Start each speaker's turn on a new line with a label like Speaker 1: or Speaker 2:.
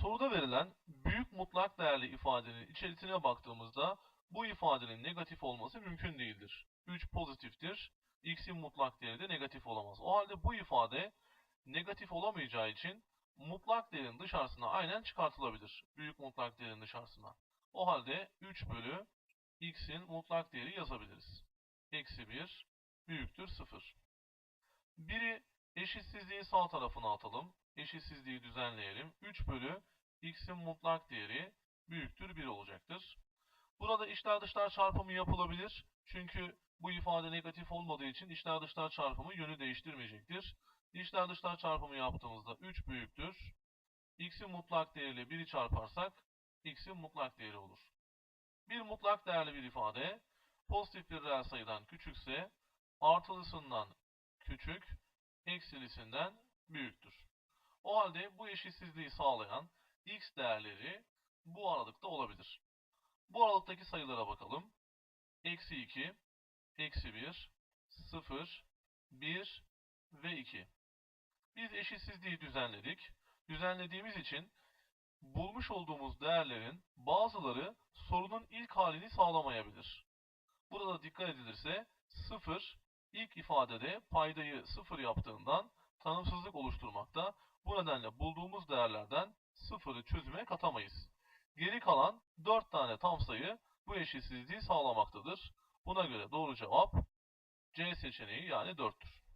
Speaker 1: Soruda verilen büyük mutlak değerli ifadenin içerisine baktığımızda bu ifadenin negatif olması mümkün değildir. 3 pozitiftir. X'in mutlak değeri de negatif olamaz. O halde bu ifade negatif olamayacağı için mutlak değerin dışarısına aynen çıkartılabilir. Büyük mutlak değerin dışarısına. O halde 3 bölü x'in mutlak değeri yazabiliriz. Eksi 1 büyüktür 0. Biri eşitsizliği sağ tarafına atalım. Eşitsizliği düzenleyelim. 3 bölü x'in mutlak değeri büyüktür 1 olacaktır. Burada içler dışlar çarpımı yapılabilir. Çünkü bu ifade negatif olmadığı için içler dışlar çarpımı yönü değiştirmeyecektir. İçler dışlar çarpımı yaptığımızda 3 büyüktür. x'in mutlak değeriyle 1'i çarparsak x'in mutlak değeri olur. Bir mutlak değerli bir ifade pozitif bir reel sayıdan küçükse artılısından küçük, eksilisinden büyüktür. O halde bu eşitsizliği sağlayan x değerleri bu aralıkta olabilir. Bu aralıktaki sayılara bakalım. Eksi 2, eksi 1, 0, 1 ve 2. Biz eşitsizliği düzenledik. Düzenlediğimiz için bulmuş olduğumuz değerlerin bazıları sorunun ilk halini sağlamayabilir. Burada dikkat edilirse 0 ilk ifadede paydayı 0 yaptığından tanımsızlık oluşturmakta. Bu nedenle bulduğumuz değerlerden 0'ı çözüme katamayız. Geri kalan 4 tane tam sayı bu eşitsizliği sağlamaktadır. Buna göre doğru cevap C seçeneği yani 4'tür.